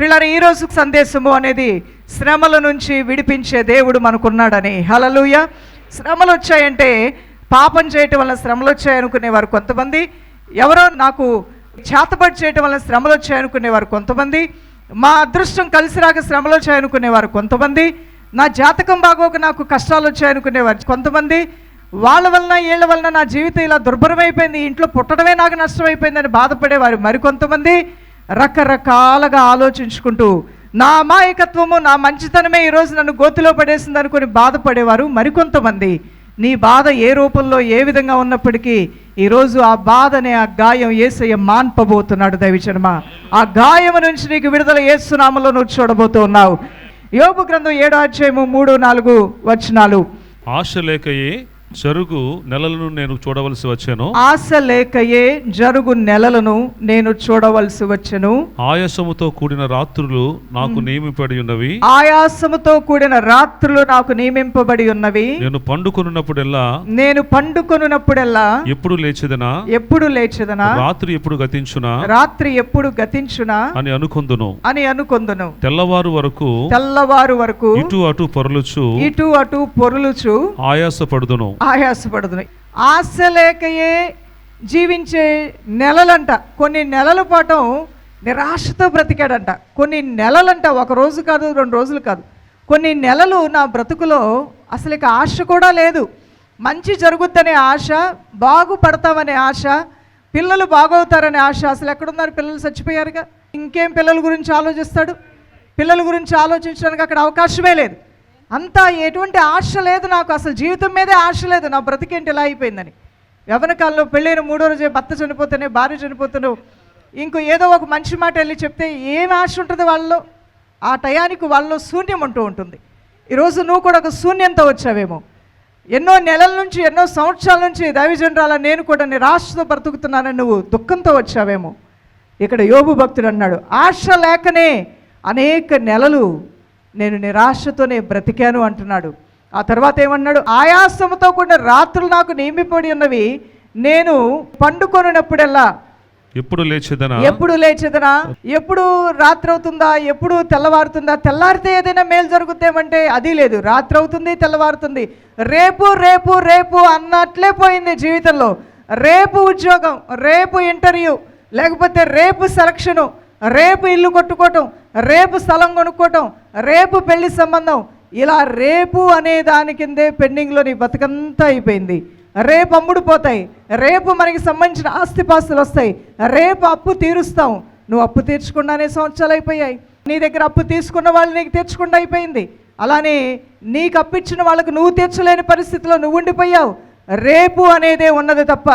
పిల్లలు ఈ రోజు సందేశము అనేది శ్రమల నుంచి విడిపించే దేవుడు మనకున్నాడని. హలలుయ శ్రమలు వచ్చాయంటే పాపం చేయటం వల్ల శ్రమలు వచ్చాయనుకునేవారు కొంతమంది. ఎవరో నాకు చేతబడి చేయటం వల్ల శ్రమలు వచ్చాయనుకునేవారు కొంతమంది. మా అదృష్టం కలిసి రాక శ్రమలు వచ్చాయనుకునేవారు కొంతమంది. నా జాతకం బాగోక నాకు కష్టాలు వచ్చాయనుకునేవారు కొంతమంది. వాళ్ళ వలన వీళ్ళ వలన నా జీవితం ఇలా దుర్భరమైపోయింది. ఇంట్లో పుట్టడమే నాకు నష్టమైపోయిందని బాధపడేవారు మరికొంతమంది. రకరకాలుగా ఆలోచించుకుంటూ నా అమాయకత్వము నా మంచితనమే ఈరోజు నన్ను గోతిలో పడేసింది అనుకుని బాధపడేవారు మరికొంతమంది. నీ బాధ ఏ రూపంలో ఏ విధంగా ఉన్నప్పటికీ ఈరోజు ఆ బాధనే ఆ గాయం ఏసయ్య మాన్పబోతున్నాడు దైవచనమ. ఆ గాయము నుంచి నీకు విడుదల ఏసునామలో నువ్వు చూడబోతూ ఉన్నావు. యోగు గ్రంథం ఏడో అధ్యాయము మూడు నాలుగు వచనాలు. ఆశ లేకయే జరుగు నెలలను నేను చూడవలసి వచ్చాను. ఆశ లేకయే జరుగు నెలలను నేను చూడవలసి వచ్చెను. ఆయాసముతో కూడిన రాత్రులు నాకు నియమిపడి ఉన్నవి. ఆయాసముతో కూడిన రాత్రులు నాకు నియమింపబడి ఉన్నవి. నేను పండుకొనున్నప్పుడెల్లా? నేను పండుకొనున్నప్పుడల్లా? ఎప్పుడు లేచేదనా? ఎప్పుడు లేచదనా? రాత్రి ఎప్పుడు గతించునా? రాత్రి ఎప్పుడు గతించునా? అని అనుకొందును. అని అనుకొందును. తెల్లవారు వరకు తెల్లవారు వరకు ఇటు అటు పొరలుచు ఇటు అటు పొరులుచు ఆయాసపడుదును. ఆయాసపడుతుంది ఆశ లేకయే జీవించే నెలలంట. కొన్ని నెలల పాటు నిరాశతో బ్రతికాడంట. కొన్ని నెలలంట. ఒక రోజు కాదు రెండు రోజులు కాదు. కొన్ని నెలలు నా బ్రతుకులో అసలు ఇక ఆశ కూడా లేదు. మంచి జరుగుద్దనే ఆశ బాగుపడతామనే ఆశ పిల్లలు బాగవుతారనే ఆశ. అసలు ఎక్కడున్నారు పిల్లలు? చచ్చిపోయారుగా? ఇంకేం పిల్లల గురించి ఆలోచిస్తాడు? పిల్లల గురించి ఆలోచించడానికి అక్కడ అవకాశమే లేదు. అంతా ఎటువంటి ఆశ లేదు నాకు అసలు జీవితం మీదే ఆశ లేదు. నా బ్రతికేంటి ఇలా అయిపోయిందని. యవన కాలంలో పెళ్ళైన మూడో రోజే భర్త చనిపోతేనే భార్య చనిపోతున్నావు ఇంకో ఏదో ఒక మంచి మాట వెళ్ళి చెప్తే ఏం ఆశ ఉంటుంది వాళ్ళలో? ఆ టయానికి వాళ్ళలో శూన్యం అంటూ ఉంటుంది. ఈరోజు నువ్వు కూడా ఒక శూన్యంతో వచ్చావేమో. ఎన్నో నెలల నుంచి ఎన్నో సంవత్సరాల నుంచి దైవజనరాల నేను కూడా నిరాశతో బ్రతుకుతున్నానని నువ్వు దుఃఖంతో వచ్చావేమో. ఇక్కడ యోగు భక్తుడు అన్నాడు ఆశ లేకనే అనేక నెలలు నేను నిరాశతోనే బ్రతికాను అంటున్నాడు. ఆ తర్వాత ఏమన్నాడు? ఆయాసముతో కూడిన రాత్రులు నాకు నియమిపడి ఉన్నవి నేను పండుకొనున్నప్పుడల్లా ఎప్పుడు లేచేదనా? ఎప్పుడు లేచేదనా? ఎప్పుడు రాత్రి అవుతుందా ఎప్పుడు తెల్లవారుతుందా? తెల్లారితే ఏదైనా మేలు జరుగుద్దేమంటే అది లేదు. రాత్రి అవుతుంది తెల్లవారుతుంది. రేపు రేపు రేపు అన్నట్లే పోయింది జీవితంలో. రేపు ఉద్యోగం రేపు ఇంటర్వ్యూ లేకపోతే రేపు సెలక్షను రేపు ఇల్లు కొట్టుకోవటం రేపు స్థలం కొనుక్కోవటం రేపు పెళ్ళి సంబంధం. ఇలా రేపు అనే దాని కిందే పెండింగ్లో నీ బతుకంతా అయిపోయింది. రేపు అమ్ముడు పోతాయి. రేపు మనకి సంబంధించిన ఆస్తిపాస్తులు వస్తాయి. రేపు అప్పు తీరుస్తాం. నువ్వు అప్పు తీర్చకుండానే సంవత్సరాలు అయిపోయాయి. నీ దగ్గర అప్పు తీసుకున్న వాళ్ళు నీకు తీర్చకుండా అయిపోయింది. అలానే నీకు అప్పిచ్చిన వాళ్ళకు నువ్వు తీర్చలేని పరిస్థితిలో నువ్వు ఉండిపోయావు. రేపు అనేదే ఉన్నది తప్ప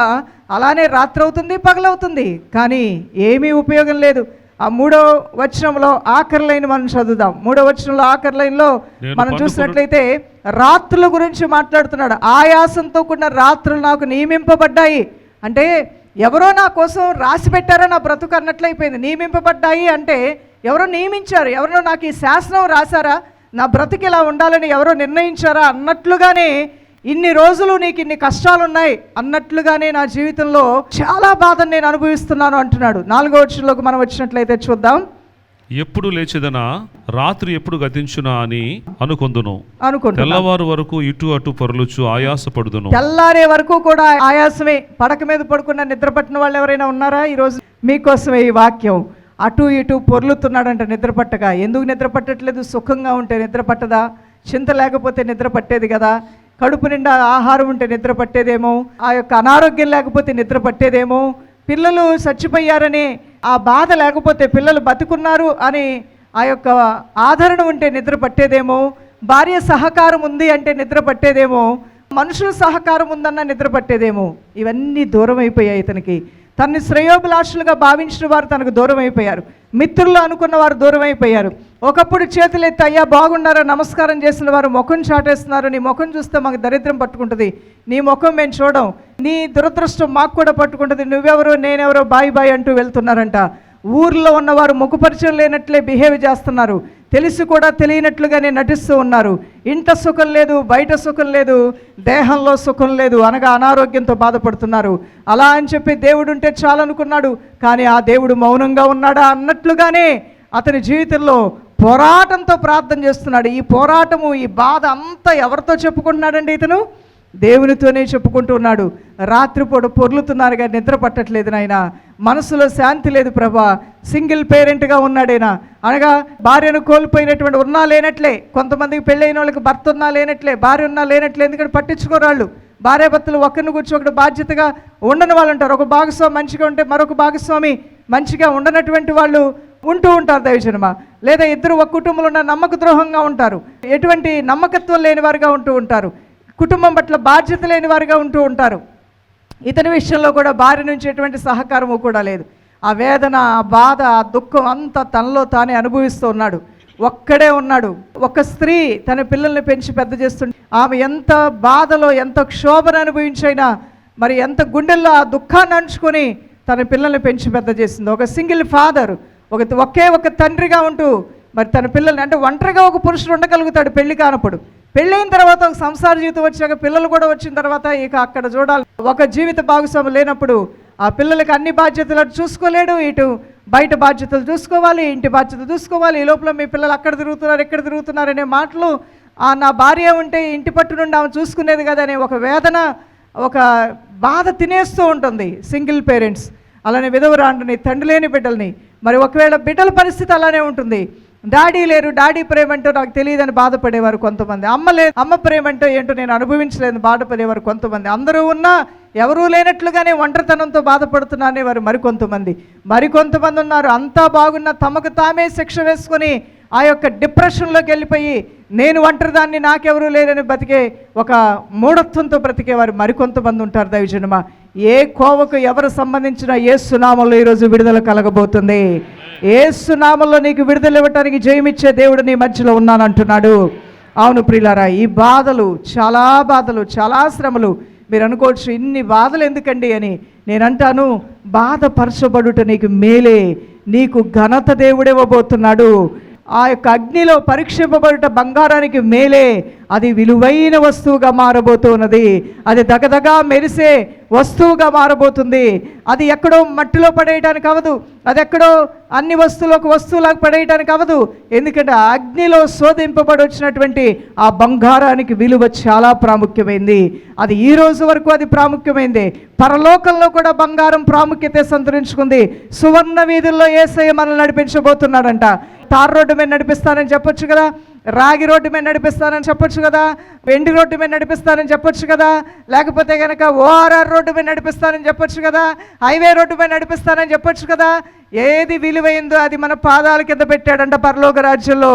అలానే రాత్రి అవుతుంది పగలవుతుంది. కానీ ఏమీ ఉపయోగం లేదు. ఆ మూడో వచనంలో ఆఖరి లైన్ మనం చదువుదాం. మూడో వచనంలో ఆఖరి లైన్లో మనం చూసినట్లయితే రాత్రుల గురించి మాట్లాడుతున్నాడు. ఆయాసంతో కూడిన రాత్రులు నాకు నియమింపబడ్డాయి. అంటే ఎవరో నా కోసం రాసి పెట్టారో నా బ్రతుకు అన్నట్లయిపోయింది. నియమింపబడ్డాయి అంటే ఎవరో నియమించారు? ఎవరో నాకు ఈ శాసనం రాశారా? నా బ్రతుకు ఇలా ఉండాలని ఎవరో నిర్ణయించారా? అన్నట్లుగానే ఇన్ని రోజులు నీకు ఇన్ని కష్టాలు ఉన్నాయి అన్నట్లుగానే నా జీవితంలో చాలా బాధను నేను అనుభవిస్తున్నాను అంటున్నాడు. నాలుగో వచ్చంలోకి మనం వచ్చినట్లయితే చూద్దాం. ఎప్పుడు లేచేదనా? రాత్రి ఎప్పుడు గతించునా అని అనుకొందును. అనుకుంటున్నాను తెల్లవారు వరకు ఇటు అటు పొరలుచు ఆయాసపడుదును. తెల్లారే వరకు కూడా ఆయాసమే. పడక మీద పడుకున్న నిద్ర పట్టిన వాళ్ళు ఎవరైనా ఉన్నారా ఈరోజు? మీకోసమే ఈ వాక్యం. అటు ఇటు పొర్లుతున్నాడంట నిద్ర పట్టగా ఎందుకు నిద్ర పట్టట్లేదు? సుఖంగా ఉంటే నిద్ర పట్టదా? చింత లేకపోతే నిద్ర పట్టేది కదా? కడుపు నిండా ఆహారం ఉంటే నిద్ర పట్టేదేమో ఆ యొక్క అనారోగ్యం లేకపోతే నిద్ర పట్టేదేమో పిల్లలు చచ్చిపోయారని ఆ బాధ లేకపోతే పిల్లలు బతుకున్నారు అని ఆ యొక్క ఆదరణ ఉంటే నిద్ర పట్టేదేమో భార్య సహకారం ఉంది అంటే నిద్ర పట్టేదేమో మనుషుల సహకారం ఉందన్న నిద్ర పట్టేదేమో ఇవన్నీ దూరం అయిపోయాయి ఇతనికి. తనని శ్రేయోభిలాషులుగా భావించిన వారు తనకు దూరం అయిపోయారు మిత్రులు అనుకున్న వారు దూరం అయిపోయారు ఒకప్పుడు చేతులు ఎత్తి అయ్యా బాగున్నారా? నమస్కారం చేసిన వారు ముఖం చాటేస్తున్నారు. నీ ముఖం చూస్తే మాకు దరిద్రం పట్టుకుంటుంది. నీ ముఖం మేము చూడం. నీ దురదృష్టం మాకు కూడా పట్టుకుంటుంది. నువ్వెవరో నేనెవరో బాయ్ బాయ్ అంటూ వెళ్తున్నారంట. ఊర్లో ఉన్నవారు ముఖపరిచయం లేనట్లే బిహేవ్ చేస్తున్నారు. తెలిసి కూడా తెలియనట్లుగానే నటిస్తూ ఉన్నారు. ఇంట సుఖం లేదు బయట సుఖం లేదు దేహంలో సుఖం లేదు అనగా అనారోగ్యంతో బాధపడుతున్నారు. అలా అని చెప్పి దేవుడు ఉంటే చాలనుకున్నాడు కానీ ఆ దేవుడు మౌనంగా ఉన్నాడా అన్నట్లుగానే అతని జీవితంలో పోరాటంతో ప్రార్థన చేస్తున్నాడు. ఈ పోరాటము ఈ బాధ అంతా ఎవరితో చెప్పుకుంటున్నాడండి ఇతను? దేవునితోనే చెప్పుకుంటూ ఉన్నాడు రాత్రిపూట పొర్లుతున్నారు కానీ నిద్ర పట్టట్లేదు నాయన. మనసులో శాంతి లేదు ప్రభా. సింగిల్ పేరెంట్గా ఉన్నాడేనా? అనగా భార్యను కోల్పోయినటువంటి ఉన్నా లేనట్లే. కొంతమందికి పెళ్ళైన వాళ్ళకి భర్త ఉన్నా లేనట్లే భార్య ఉన్నా లేనట్లే. ఎందుకంటే పట్టించుకోరాళ్ళు. భార్యాభర్తలు ఒకరిని కూర్చో ఒకటి బాధ్యతగా ఉండని వాళ్ళు ఉంటారు. ఒక భాగస్వామి మంచిగా ఉంటే మరొక భాగస్వామి మంచిగా ఉండనటువంటి వాళ్ళు ఉంటూ ఉంటారు దైవజనమ. లేదా ఇద్దరు ఒక కుటుంబంలో ఉన్న నమ్మక ద్రోహంగా ఉంటారు. ఎటువంటి నమ్మకత్వం లేని వారుగా ఉంటూ ఉంటారు. కుటుంబం పట్ల బాధ్యత లేని వారుగా ఉంటూ ఉంటారు. ఇతని విషయంలో కూడా భార్య నుంచి ఎటువంటి సహకారము కూడా లేదు. ఆ వేదన ఆ బాధ ఆ దుఃఖం అంతా తనలో తానే అనుభవిస్తూ ఉన్నాడు. ఒక్కడే ఉన్నాడు. ఒక స్త్రీ తన పిల్లల్ని పెంచి పెద్ద చేస్తుంది ఆమె ఎంత బాధలో ఎంత క్షోభను అనుభవించైనా మరి ఎంత గుండెల్లో ఆ దుఃఖాన్ని అంచుకొని తన పిల్లల్ని పెంచి పెద్ద చేసింది. ఒక సింగిల్ ఫాదర్ ఒక ఒకే ఒక తండ్రిగా ఉంటూ మరి తన పిల్లల్ని అంటే ఒంటరిగా ఒక పురుషుడు ఉండగలుగుతాడు పెళ్ళి కానప్పుడు. పెళ్ళైన తర్వాత ఒక సంసార జీవితం వచ్చాక పిల్లలు కూడా వచ్చిన తర్వాత ఇక అక్కడ చూడాలి. ఒక జీవిత భాగస్వామి లేనప్పుడు ఆ పిల్లలకి అన్ని బాధ్యతలు అటు చూసుకోలేడు ఇటు బయట బాధ్యతలు చూసుకోవాలి ఇంటి బాధ్యతలు చూసుకోవాలి. ఈ లోపల మీ పిల్లలు అక్కడ తిరుగుతున్నారు ఎక్కడ తిరుగుతున్నారు అనే మాటలు ఆ నా భార్య ఉంటే ఇంటి పట్టు నుండి ఆమె చూసుకునేది కదా అనే ఒక వేదన ఒక బాధ తినేస్తూ ఉంటుంది సింగిల్ పేరెంట్స్. అలానే విధవరాండుని తండ్రి లేని బిడ్డల్ని. మరి ఒకవేళ బిడ్డల పరిస్థితి అలానే ఉంటుంది. డాడీ లేరు డాడీ ప్రేమ అంటూ నాకు తెలియదని బాధపడేవారు కొంతమంది. అమ్మ లేదు అమ్మ ప్రేమ అంటే ఏంటో నేను అనుభవించలేదని బాధపడేవారు కొంతమంది. అందరూ ఉన్నా ఎవరూ లేనట్లుగానే ఒంటరితనంతో బాధపడుతున్నానే వారు మరికొంతమంది. మరికొంతమంది ఉన్నారు. అంతా బాగున్న తమకు తామే శిక్ష వేసుకొని ఆ యొక్క డిప్రెషన్లోకి వెళ్ళిపోయి నేను ఒంటరిదాన్ని నాకెవరూ లేరని బతికే ఒక మూఢత్వంతో బ్రతికేవారు మరికొంతమంది ఉంటారు దైవజనమా. ఏ కోవకు ఎవరు సంబంధించిన ఏ సునామంలో ఈరోజు విడుదల కలగబోతుంది. ఏసు నామంలో నీకు విడుదల ఇవ్వటానికి జయమిచ్చే దేవుడు నీ మధ్యలో ఉన్నానంటున్నాడు. అవును ప్రియులారా ఈ బాధలు చాలా బాధలు చాలా శ్రమలు మీరు అనుకోవచ్చు ఇన్ని బాధలు ఎందుకండి అని నేను అంటాను బాధపరచబడుట నీకు మేలే నీకు ఘనత దేవుడివ్వబోతున్నాడు ఆ యొక్క అగ్నిలో పరీక్షింపబడుట బంగారానికి మేలే. అది విలువైన వస్తువుగా మారబోతున్నది. అది దగదగా మెరిసే వస్తువుగా మారబోతుంది. అది ఎక్కడో మట్టిలో పడేయటానికి అవదు. అది ఎక్కడో అన్ని వస్తువులకు వస్తువులకు పడేయటానికి అవదు. ఎందుకంటే ఆ అగ్నిలో శోధింపబడి వచ్చినటువంటి ఆ బంగారానికి విలువ చాలా ప్రాముఖ్యమైంది. అది ఈ రోజు వరకు అది ప్రాముఖ్యమైంది. పరలోకంలో కూడా బంగారం ప్రాముఖ్యత సంతరించుకుంది. సువర్ణ వీధుల్లో ఏసఐ మనల్ని నడిపించబోతున్నాడంట. తార్ రోడ్డు మీద నడిపిస్తానని చెప్పొచ్చు కదా రాగి రోడ్డు మీద నడిపిస్తానని చెప్పొచ్చు కదా వెండి రోడ్డు మీద నడిపిస్తానని చెప్పొచ్చు కదా లేకపోతే కనుక ఓఆర్ఆర్ రోడ్డు మీద నడిపిస్తానని చెప్పొచ్చు కదా హైవే రోడ్డు మీద నడిపిస్తానని చెప్పొచ్చు కదా ఏది విలువైందో అది మన పాదాల కింద పెట్టాడంట పరలోక రాజ్యంలో.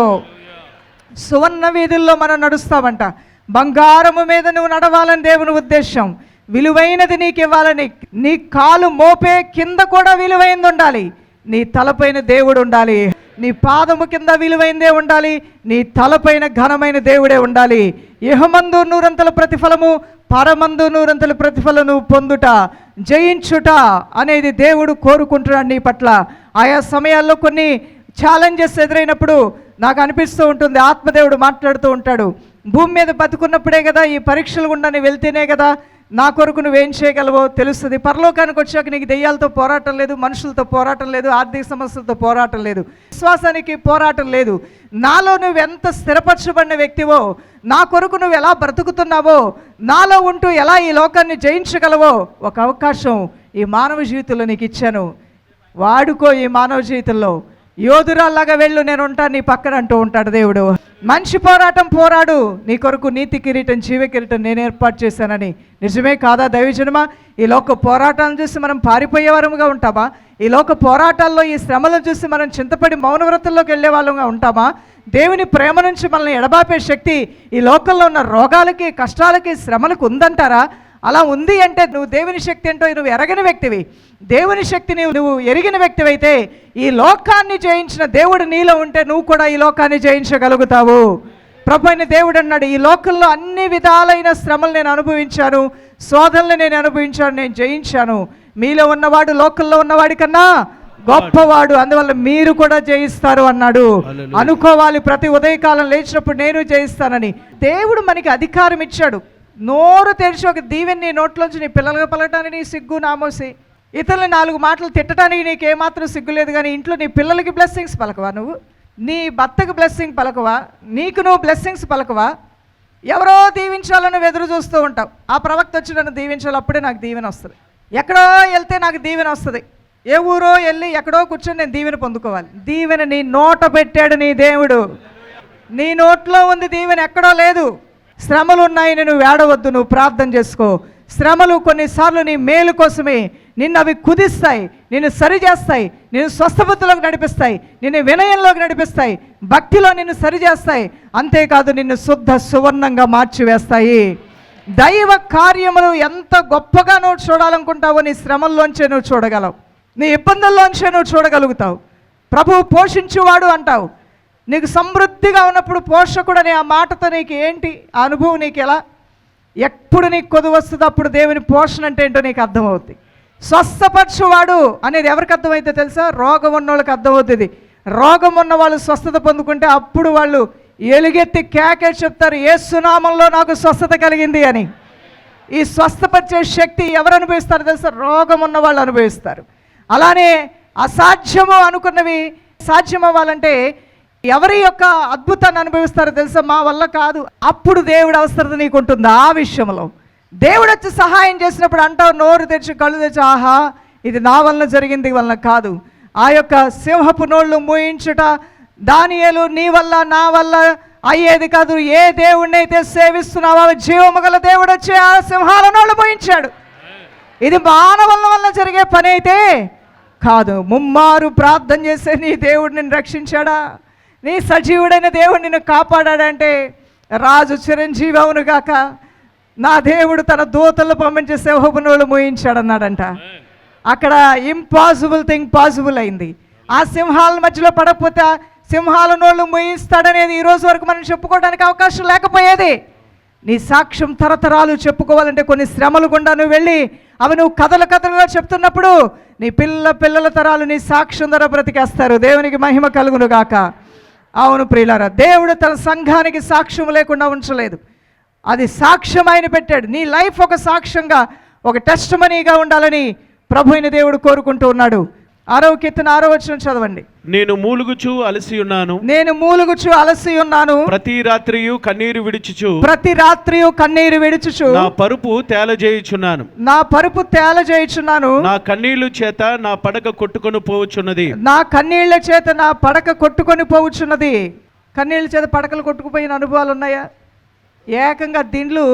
సువర్ణ వీధుల్లో మనం నడుస్తామంట. బంగారము మీద నువ్వు నడవాలని దేవుని ఉద్దేశం. విలువైనది నీకు ఇవ్వాలని నీ కాలు మోపే కింద కూడా విలువైంది ఉండాలి. నీ తలపైన దేవుడు ఉండాలి. నీ పాదము కింద విలువైందే ఉండాలి నీ తలపైన ఘనమైన దేవుడే ఉండాలి. ఇహమందు నూరంతల ప్రతిఫలము పరమందు నూరంతల ప్రతిఫలను పొందుట జయించుట అనేది దేవుడు కోరుకుంటున్నాడు నీ పట్ల. ఆయా సమయాల్లో కొన్ని ఛాలెంజెస్ ఎదురైనప్పుడు నాకు అనిపిస్తూ ఉంటుంది ఆత్మదేవుడు మాట్లాడుతూ ఉంటాడు. భూమి మీద బతుకున్నప్పుడే కదా ఈ పరీక్షలు గుండా వెళ్తేనే కదా నా కొరకు నువ్వేం చేయగలవో తెలుస్తుంది. పరలోకానికి వచ్చాక నీకు దెయ్యాలతో పోరాటం లేదు మనుషులతో పోరాటం లేదు ఆర్థిక సమస్యలతో పోరాటం లేదు విశ్వాసానికి పోరాటం లేదు. నాలో నువ్వు ఎంత స్థిరపరచబడిన వ్యక్తివో నా కొరకు నువ్వు ఎలా బ్రతుకుతున్నావో నాలో ఉంటూ ఎలా ఈ లోకాన్ని జయించగలవో ఒక అవకాశం ఈ మానవ జీవితంలో నీకు ఇచ్చాను. వాడుకో ఈ మానవ జీవితంలో. యోధురాల్లాగా వెళ్ళు నేను ఉంటాను నీ పక్కన అంటూ ఉంటాడు దేవుడు. మనిషి పోరాటం పోరాడు నీ కొరకు నీతి కిరీటం జీవ కిరీటం నేను ఏర్పాటు చేశానని. నిజమే కాదా దైవజనమా? ఈ లోక పోరాటాలను చూసి మనం పారిపోయేవారముగా ఉంటామా? ఈ లోక పోరాటాల్లో ఈ శ్రమలను చూసి మనం చింతపడి మౌనవ్రతంలోకి వెళ్ళే వాళ్ళంగా ఉంటామా? దేవుని ప్రేమ నుంచి మనల్ని ఎడబాపే శక్తి ఈ లోకంలో ఉన్న రోగాలకి కష్టాలకి శ్రమలకు ఉందంటారా? అలా ఉంది అంటే నువ్వు దేవుని శక్తి ఏంటో నువ్వు ఎరగని వ్యక్తివి. దేవుని శక్తిని నువ్వు ఎరిగిన వ్యక్తివైతే ఈ లోకాన్ని జయించిన దేవుడు నీలో ఉంటే నువ్వు కూడా ఈ లోకాన్ని జయించగలుగుతావు. ప్రభు అయిన దేవుడు అన్నాడు ఈ లోకంలో అన్ని విధాలైన శ్రమలు నేను అనుభవించాను శోధనలు నేను అనుభవించాను నేను జయించాను. మీలో ఉన్నవాడు లోకల్లో ఉన్నవాడి కన్నా గొప్పవాడు అందువల్ల మీరు కూడా జయిస్తారు అన్నాడు. అనుకోవాలి ప్రతి ఉదయకాలం లేచినప్పుడు నేను జయిస్తానని. దేవుడు మనకి అధికారం ఇచ్చాడు. నోరు తెరిచి ఒక దీవెని నీ నోట్లోంచి నీ పిల్లలకు పలకటానికి నీ సిగ్గు నామోసి ఇతరులు నాలుగు మాటలు తిట్టడానికి నీకు ఏమాత్రం సిగ్గు లేదు కానీ ఇంట్లో నీ పిల్లలకి బ్లెస్సింగ్స్ పలకవా నువ్వు? నీ భర్తకు బ్లెస్సింగ్ పలకవా? నీకు నువ్వు బ్లెస్సింగ్స్ పలకవా? ఎవరో దీవించాలని ఎదురు చూస్తూ ఉంటావు. ఆ ప్రవక్త వచ్చి నన్ను దీవించాలి అప్పుడే నాకు దీవెన వస్తుంది. ఎక్కడో వెళ్తే నాకు దీవెన వస్తుంది. ఏ ఊరో వెళ్ళి ఎక్కడో కూర్చొని నేను దీవెన పొందుకోవాలి. దీవెన నీ నోట పెట్టాడు నీ దేవుడు. నీ నోట్లో ఉంది దీవెన ఎక్కడో లేదు. శ్రమలు ఉన్నాయి నువ్వు ఏడవద్దు నువ్వు ప్రార్థన చేసుకో. శ్రమలు కొన్నిసార్లు నీ మేలు కోసమే నిన్ను అవి కుదిస్తాయి నిన్ను సరి చేస్తాయి నిన్ను స్వస్థబుద్ధిలోకి నడిపిస్తాయి నిన్ను వినయంలోకి నడిపిస్తాయి భక్తిలో నిన్ను సరి చేస్తాయి అంతేకాదు నిన్ను శుద్ధ సువర్ణంగా మార్చివేస్తాయి. దైవ కార్యములు ఎంత గొప్పగా నువ్వు చూడాలనుకుంటావో నీ శ్రమల్లోంచే నువ్వు చూడగలవు. నీ ఇబ్బందుల్లోంచే నువ్వు చూడగలుగుతావు. ప్రభువు పోషించువాడు అంటావు. నీకు సమృద్ధిగా ఉన్నప్పుడు పోషకుడు అనే ఆ మాటతో నీకు ఏంటి? ఆ అనుభవం నీకు ఎలా ఎప్పుడు నీకు కొద్దు వస్తుంది అప్పుడు దేవుని పోషణ అంటే ఏంటో నీకు అర్థమవుతుంది స్వస్థపరచువాడు అనేది ఎవరికి అర్థమైతే తెలుసా? రోగం ఉన్న వాళ్ళకి అర్థమవుతుంది రోగం ఉన్న వాళ్ళు స్వస్థత పొందుకుంటే అప్పుడు వాళ్ళు ఎలుగెత్తి కేకే చెప్తారు ఏ సునామంలో నాకు స్వస్థత కలిగింది అని. ఈ స్వస్థపరిచే శక్తి ఎవరు అనుభవిస్తారు తెలుసా? రోగం ఉన్న వాళ్ళు అనుభవిస్తారు. అలానే అసాధ్యము అనుకున్నవి సాధ్యం అవ్వాలంటే ఎవరి యొక్క అద్భుతాన్ని అనుభవిస్తారో తెలుసా? మా వల్ల కాదు. అప్పుడు దేవుడు అవసరత నీకు ఉంటుంది ఆ విషయంలో. దేవుడు వచ్చి సహాయం చేసినప్పుడు అంటావు నోరు తెచ్చి కళ్ళు తెచ్చి ఆహా ఇది నా వలన జరిగింది వలన కాదు. ఆ యొక్క సింహపు నోళ్ళు మూయించుట దానియలు నీ వల్ల నా వల్ల అయ్యేది కాదు. ఏ దేవుణ్ణి అయితే సేవిస్తున్నావో జీవము గల దేవుడు వచ్చి ఆ సింహాల నోళ్ళు మూయించాడు. ఇది మానవుల వల్ల జరిగే పని అయితే కాదు. ముమ్మారు ప్రార్థన చేసే నీ దేవుడు నిన్ను రక్షించాడా? నీ సజీవుడైన దేవుడు నిన్ను కాపాడాడంటే రాజు చిరంజీవి అవును గాక. నా దేవుడు తన దూతలు పంపించే సింహపునోళ్ళు మోయించాడన్నాడంట. అక్కడ ఇంపాసిబుల్ థింగ్ పాసిబుల్ అయింది. ఆ సింహాల మధ్యలో పడకపోతే సింహాల నోళ్ళు మోయిస్తాడనేది ఈ రోజు వరకు మనం చెప్పుకోవడానికి అవకాశం లేకపోయేది. నీ సాక్ష్యం తరతరాలు చెప్పుకోవాలంటే కొన్ని శ్రమలు గుండా నువ్వు వెళ్ళి అవి నువ్వు కథలు కథలుగా చెప్తున్నప్పుడు నీ పిల్ల పిల్లల తరాలు నీ సాక్ష్యం ధర బ్రతికేస్తారు. దేవునికి మహిమ కలుగును గాక అవును ప్రియులారా దేవుడు తన సంఘానికి సాక్ష్యం లేకుండా ఉంచలేదు. అది సాక్ష్యం ఆయన పెట్టాడు. నీ లైఫ్ ఒక సాక్ష్యంగా ఒక టెస్ట్ మనీగా ఉండాలని ప్రభు అయిన దేవుడు కోరుకుంటూ ఉన్నాడు. ఆరో కీర్తన ఆరో వచ్చిన చదవండి. నేను మూలుగుచు అలసి ఉన్నాను. నేను మూలుగుచు అలసి ఉన్నాను. ప్రతి రాత్రియు కన్నీరు విడిచుచు. ప్రతి రాత్రి కన్నీరు విడుచుచు. నా పరుపు తేలజేయుచున్నాను నా పరుపు తేల చేయుచున్నాను నా కన్నీళ్ళు చేత నా పడక కొట్టుకొని పోవచ్చున్నది నా కన్నీళ్ళ చేత నా పడక కొట్టుకొని పోవుచున్నది. కన్నీళ్ళ చేత పడకలు కొట్టుకుపోయిన అనుభవాలు ఉన్నాయా ఏకంగా దిండ్లు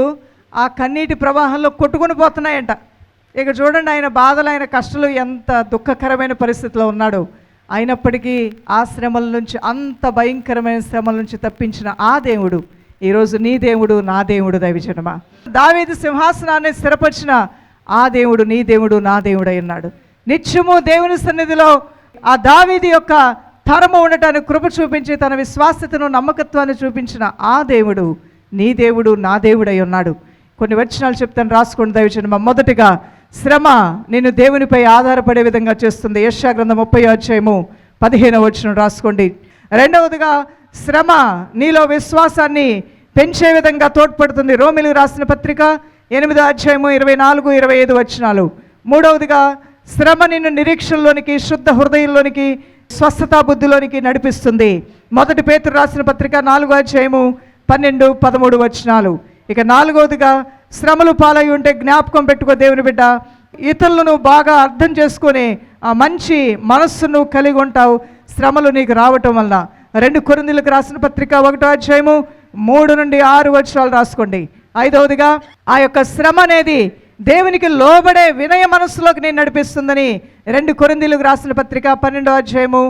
ఆ కన్నీటి ప్రవాహంలో కొట్టుకొని పోతున్నాయంట. ఇక చూడండి ఆయన బాధలు ఆయన కష్టాలు ఎంత దుఃఖకరమైన పరిస్థితిలో ఉన్నాడు. అయినప్పటికీ ఆ శ్రమల నుంచి అంత భయంకరమైన శ్రమల నుంచి తప్పించిన ఆ దేవుడు ఈరోజు నీ దేవుడు నా దేవుడు దైవజనమా దావేది సింహాసనాన్ని స్థిరపరిచిన ఆ దేవుడు నీ దేవుడు నా దేవుడు అన్నాడు ఉన్నాడు. నిత్యము దేవుని సన్నిధిలో ఆ దావీది యొక్క తరము ఉండటానికి కృప చూపించి తన విశ్వాసతను నమ్మకత్వాన్ని చూపించిన ఆ దేవుడు నీ దేవుడు నా దేవుడై ఉన్నాడు. కొన్ని వచనాలు చెప్తాను రాసుకోండి దయచేయండి మొదటిగా శ్రమ నేను దేవునిపై ఆధారపడే విధంగా చేస్తుంది. యశాగ్రంథం ముప్పై అధ్యాయము పదిహేనవ వచనం రాసుకోండి. రెండవదిగా శ్రమ నీలో విశ్వాసాన్ని పెంచే విధంగా తోడ్పడుతుంది. రోమిలు రాసిన పత్రిక ఎనిమిదో అధ్యాయము ఇరవై నాలుగు ఇరవై ఐదు వచనాలు. మూడవదిగా శ్రమ నిన్ను నిరీక్షణలోనికి శుద్ధ హృదయంలోనికి స్వస్థతా బుద్ధిలోనికి నడిపిస్తుంది. మొదటి పేతురు రాసిన పత్రిక నాలుగో అధ్యాయము పన్నెండు పదమూడు వచనాలు. ఇక నాలుగవదిగా శ్రమలు పాలై ఉంటే జ్ఞాపకం పెట్టుకో దేవుని బిడ్డ. ఇతరులను బాగా అర్థం చేసుకొని ఆ మంచి మనస్సును కలిగి ఉంటావు. శ్రమలు నీకు రావటం వల్ల రెండు కొరిందులకు రాసిన పత్రిక ఒకటో అధ్యాయము మూడు నుండి ఆరు వచనాలు రాసుకోండి. ఐదవదిగా ఆ యొక్క శ్రమ అనేది దేవునికి లోబడే వినయ మనస్సులోకి నేను నడిపిస్తుందని రెండు కొరిందీలకు రాసిన పత్రిక పన్నెండో అధ్యాయము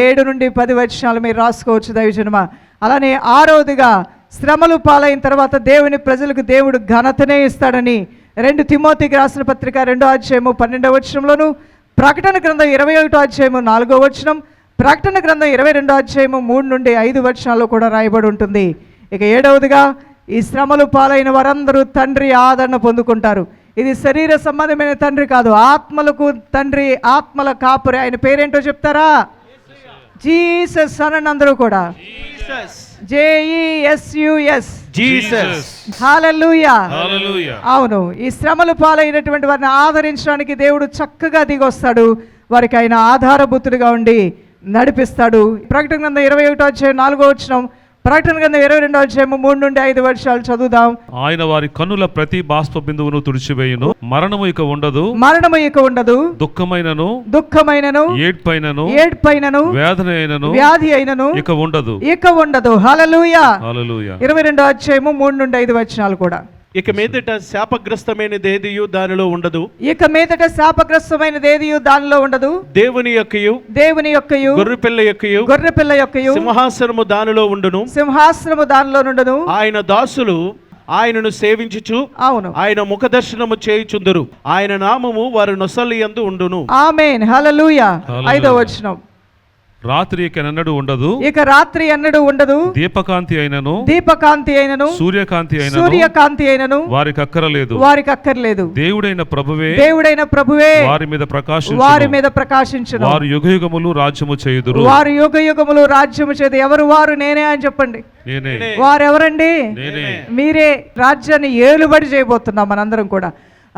ఏడు నుండి పది వచనాలు మీరు రాసుకోవచ్చు దైవజనమ. అలానే ఆరోదిగా శ్రమలు పాలైన తర్వాత దేవుని ప్రజలకు దేవుడు ఘనతనే ఇస్తాడని రెండు తిమోతికి రాసిన పత్రిక రెండో అధ్యాయము పన్నెండో వచనంలోను ప్రకటన గ్రంథం ఇరవై ఒకటో అధ్యాయము నాలుగో వచనం ప్రకటన గ్రంథం ఇరవై రెండో అధ్యాయము మూడు నుండి ఐదు వచనాల్లో కూడా రాయబడి ఉంటుంది. ఇక ఏడవదిగా ఈ శ్రమలు పాలైన వారందరూ తండ్రి ఆదరణ పొందుకుంటారు. ఇది శరీర సంబంధమైన తండ్రి కాదు ఆత్మలకు తండ్రి ఆత్మల కాపురి. ఆయన పేరేంటో చెప్తారా? జీసస్ అని అందరూ కూడా జేఈఎస్యుఎస్ జీసస్ హాలెలూయా హల్లెలూయా అవును ఈ శ్రమలు పాలైనటువంటి వారిని ఆదరించడానికి దేవుడు చక్కగా దిగొస్తాడు. వారికి ఆయన ఆధారభూతుడిగా ఉండి నడిపిస్తాడు. ప్రకటన గ్రంథం ఇరవై ఒకటో అధ్యాయం నాలుగో వచ్చినాం ప్రకటన గ్రంథం ఇరవై రెండో అధ్యాయం మూడు నుండి ఐదు వర్షాలు చదువుదాం. ఆయన వారి కన్నుల ప్రతి బాష్ప బిందువును తుడిచివేయును. మరణము ఇక ఉండదు. మరణము ఇక ఉండదు. దుఃఖమైనను. దుఃఖమైనను. ఏడ్పైనను. ఏడ్పైనను. వేదన అయినను. వ్యాధి అయినను. ఇక ఉండదు. ఇక ఉండదు. హలలుయా హల్లెలూయా. ఇరవై రెండో అధ్యాయము మూడు నుండి ఐదు వచనాలు కూడా. ఇక మీదట శాపగ్రస్తమైనదేదియు దానిలో ఉండదు. ఇక మీదట శాపగ్రస్తమైనది ఏది దానిలో ఉండదు. దేవుని యొక్కయు దేవుని యొక్కయు గొర్రెపిల్ల యొక్కయు గొర్రె పిల్ల యొక్కయు సింహాసనము దానిలో ఉండును. సింహాసనము దానిలో నుండును. ఆయన దాసులు ఆయనను సేవించుచు అవును. ఆయన ముఖదర్శనము చేయుచుందురు. ఆయన నామము వారి నొసలి యందు ఉండును. ఆమెన్. హల్లెలూయా. హల్లెలూయా. ఐదో వచనం. రాత్రి ఇక నన్నడు ఉండదు. ఇక రాత్రి ఎన్నడూ ఉండదు. దీపకాంతి అయినను దీపకాంతి అయినను సూర్యకాంతి అయినను సూర్యకాంతి అయినను వారికి అక్కరలేదు. వారికి అక్కర్లేదు. దేవుడైన ప్రభువే దేవుడైన ప్రభువే వారి మీద ప్రకాశించును. వారి మీద ప్రకాశించును. వారు యుగయుగములు రాజ్యము చేయుదురు. వారు యుగ యుగములు రాజ్యము చేత ఎవరు వారు? నేనే అని చెప్పండి. నేనే. వారెవరండి? నేనే. మీరే. రాజ్యాన్ని ఏలుబడి చేయబోతున్నాం మనందరం కూడా.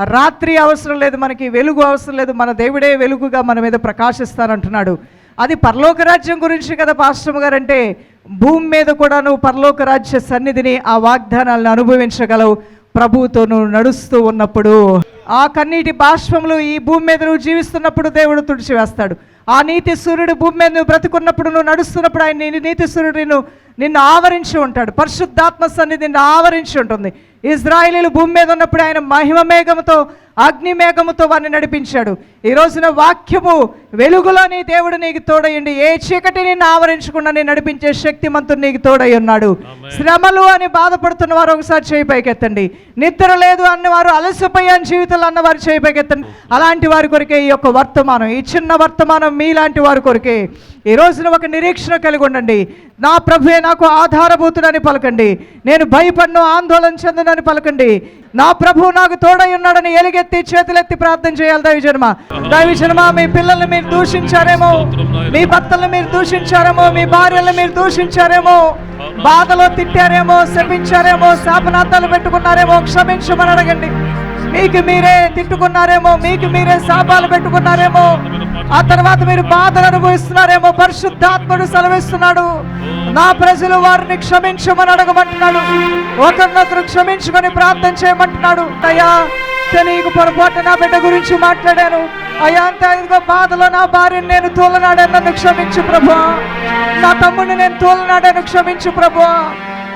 రాత్రి అవసరం లేదు మనకి వెలుగు అవసరం లేదు. మన దేవుడే వెలుగుగా మన మీద ప్రకాశిస్తానంటున్నాడు. అది పరలోక రాజ్యం గురించి కదా పాశ్రమ గారు అంటే భూమి మీద కూడా నువ్వు పరలోక రాజ్య సన్నిధిని ఆ వాగ్దానాలను అనుభవించగలవు. ప్రభువుతో నువ్వు నడుస్తూ ఉన్నప్పుడు ఆ కన్నీటి బాష్పములు ఈ భూమి మీద నువ్వు జీవిస్తున్నప్పుడు దేవుడు తుడిచివేస్తాడు. ఆ నీతి సూర్యుడు భూమి మీద నువ్వు బ్రతుకున్నప్పుడు నువ్వు నడుస్తున్నప్పుడు ఆయన నీతి సూర్యుడు నిన్ను నిన్ను ఆవరించి ఉంటాడు. పరిశుద్ధాత్మ సన్నిధి నిన్ను ఆవరించి ఉంటుంది. ఇజ్రాయిలీలు భూమి మీద ఉన్నప్పుడు ఆయన మహిమ మేఘంతో అగ్ని మేఘముతో వారిని నడిపించాడు. ఈ రోజున వాక్యము వెలుగులోని దేవుడు నీకు తోడయ్యండి ఏ చీకటి నిన్ను ఆవరించకుండా నేను నడిపించే శక్తిమంతుడు నీకు తోడై ఉన్నాడు. శ్రమలు అని బాధపడుతున్న వారు ఒకసారి చేయి పైకెత్తండి. నిద్ర లేదు అన్నవారు అలసిపోయాను జీవితంలో అన్నవారు చేయి పైకెత్తండి. అలాంటి వారి కొరికే ఈ యొక్క వర్తమానం ఈ చిన్న వర్తమానం మీలాంటి వారి కొరికే. ఈ రోజున ఒక నిరీక్షణ కలిగి ఉండండి. నా ప్రభువే నాకు ఆధారభూతుడని పలకండి. నేను భయపడను ఆందోళన చెందనని పలకండి. నా ప్రభు నాకు తోడై ఉన్నాడని ఎలుగెత్తి చేతులెత్తి ప్రార్థన చేయాలి దైవజనమ దైవజనమ మీ పిల్లల్ని మీరు దూషించారేమో. మీ భర్తలను మీరు దూషించారేమో మీ భార్యలను మీరు దూషించారేమో. బాధలో తిట్టారేమో శపించారేమో శాపనార్థాలు పెట్టుకున్నారేమో క్షమించమని అడగండి. మీకు మీరే తిట్టుకున్నారేమో మీకు మీరే శాపాలు పెట్టుకున్నారేమో ఆ తర్వాత మీరు బాధలు అనుభవిస్తున్నారేమో పరిశుద్ధాత్ముడు సెలవిస్తున్నాడు. నా ప్రజలు వారిని క్షమించమని అడగమంటున్నాడు. ఒకరినొకరు క్షమించుకొని ప్రార్థన చేయమంటున్నాడు. అయ్యా తెలియకు పొరపాటు నా బిడ్డ గురించి మాట్లాడాను. అయ్యా అంత ఇదిగో బాధలో నా భార్యను నేను తోలనాడాను నన్ను క్షమించు ప్రభు నా తమ్ముడిని నేను తోలనాడాను క్షమించు ప్రభు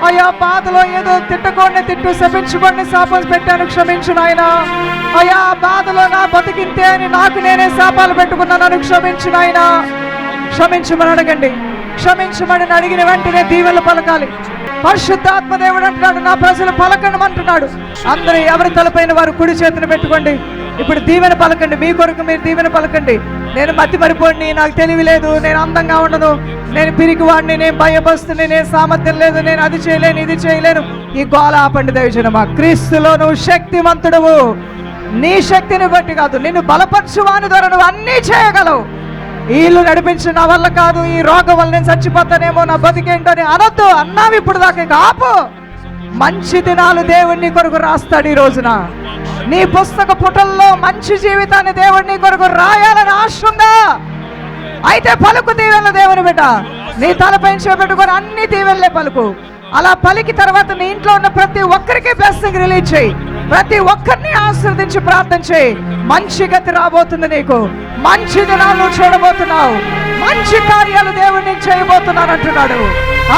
అయ్యా బాధలో ఏదో తిట్టకోండి తిట్టు శపించుకోండి శాపాలు పెట్టాను క్షమించు నాయన. అయ్యా ఆ బాధలో నా బతికింతే అని నాకు నేనే శాపాలు పెట్టుకున్నాను క్షమించు నాయన. క్షమించమని అడగండి. క్షమించమని అడిగిన వెంటనే దీవెలు పలకాలి. పరిశుద్ధాత్మ దేవుడు అంటున్నాడు నా ప్రజలు పలకనమంటున్నాడు. అందరూ ఎవరి తలపైన వారు కుడి చేతిని పెట్టుకోండి. ఇప్పుడు దీవెన పలకండి మీ కొరకు మీరు దీవెన పలకండి. నేను మత్తి మరిపోండి నాకు తెలివి లేదు నేను అందంగా ఉండను. నేను పిరికి వాడిని నేను భయపస్తుని నేను సామర్థ్యం లేదు నేను అది చేయలేను ఇది చేయలేను. ఈ గోళ ఆపండి దయచనమా క్రీస్తులో నువ్వు శక్తివంతుడవు నీ శక్తిని బట్టి కాదు నిన్ను బలపరచువాని ద్వారా నువ్వు అన్నీ చేయగలవు. వీళ్ళు ఇల్లు నడిపించిన నా వల్ల కాదు ఈ రోగం వల్ల నేను చచ్చిపోతానేమో నా బతికేంటో అని అనొద్దు. అన్నావి ఇప్పుడు దాకా ఆపు. మంచి దినాలు దేవుణ్ణి కొరకు రాస్తాడు ఈ రోజున. నీ పుస్తక పుటల్లో మంచి జీవితాన్ని దేవుడిని కొరకు రాయాలని ఆశ ఉందా? అయితే పలుకు దీవెళ్ళ దేవుని బిడ్డ. నీ తలపై పెట్టుకొని అన్ని దీవెళ్ళే పలుకు. అలా పలికి తర్వాత నీ ఇంట్లో ఉన్న ప్రతి ఒక్కరికి బ్లెస్సింగ్ రిలీజ్ చేయి. ప్రతి ఒక్కరిని ఆశీర్వదించి ప్రార్థన చేయి. మంచి గతి రాబోతుంది నీకు. మంచి దినాలు నువ్వు చూడబోతున్నావు. మంచి కార్యాలు దేవుణ్ణి నీకు చేయబోతున్నాను అంటున్నాడు.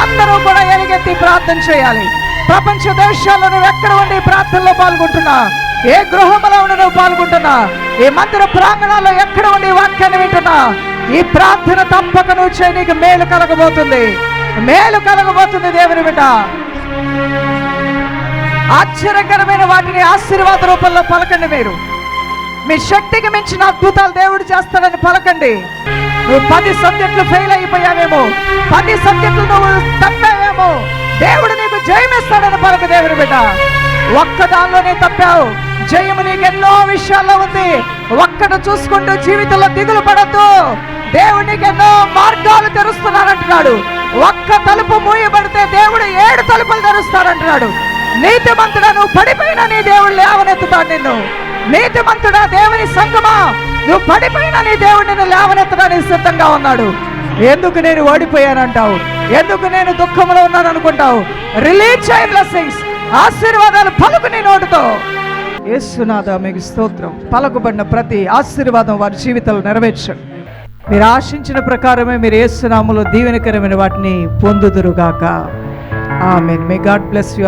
అందరూ కూడా ఎలుగెత్తి ప్రార్థన చేయాలి. ప్రపంచ దేశాల్లో నువ్వు ఎక్కడ ఉండి ప్రార్థనలో పాల్గొంటున్నా? ఏ గృహంలో ఉండి నువ్వు పాల్గొంటున్నా? ఈ మందిర ప్రాంగణాల్లో ఎక్కడ ఉండి వాక్యాన్ని వింటున్నా? ఈ ప్రార్థన తప్పక నువ్వు చేయి నీకు మేలు కలగబోతుంది. మేలు కలగబోతుంది దేవుని బిడ్డ. ఆశ్చర్యకరమైన వాటిని ఆశీర్వాద రూపంలో పలకండి మీరు. మీ శక్తికి మించిన అద్భుతాలు దేవుడు చేస్తాడని పలకండి. నువ్వు పది సబ్జెక్టులు ఫెయిల్ అయిపోయావేమో పది సబ్జెక్టులు నువ్వు తప్పావేమో దేవుడిని జయమిస్తాడని పలక దేవుని బిడ్డ. ఒక్క దానిలోనే తప్పావు. జయము నీకు ఎన్నో విషయాల్లో ఉంది. ఒక్కడు చూసుకుంటూ జీవితంలో దిగులు పడద్దు. దేవునికి ఎన్నో మార్గాలు తెరుస్తున్నానంటున్నాడు ఒక్క తలుపు మూయబడితే దేవుడు ఏడు తలుపులు తెరుస్తాడంటున్నాడు. నీతిమంతుడా నువ్వు పడిపోయిన నీ దేవుడు లేవనెత్తుతాడు నిన్ను. నీతిమంతుడా దేవుని సంగమా నువ్వు పడిపోయిన నీ దేవుడు నిన్ను లేవనెత్తడానికి సిద్ధంగా ఉన్నాడు. ఎందుకు నేను ఓడిపోయానంటావు? ఎందుకు నేను దుఃఖంలో ఉన్నాను అనుకుంటావు రిలీజ్ చేయ బ్లెస్సింగ్స్ ఆశీర్వాదాలు పలుకు నీ నోటితో. యేసునాథ మీకు స్తోత్రం. పలకబడిన ప్రతి ఆశీర్వాదం వారి జీవితాలు నెరవేర్చండి. మీరు ఆశించిన ప్రకారమే మీరు యేసునామలో దీవెనకరమైన వాటిని పొందుదురుగాక. Amen. May God bless you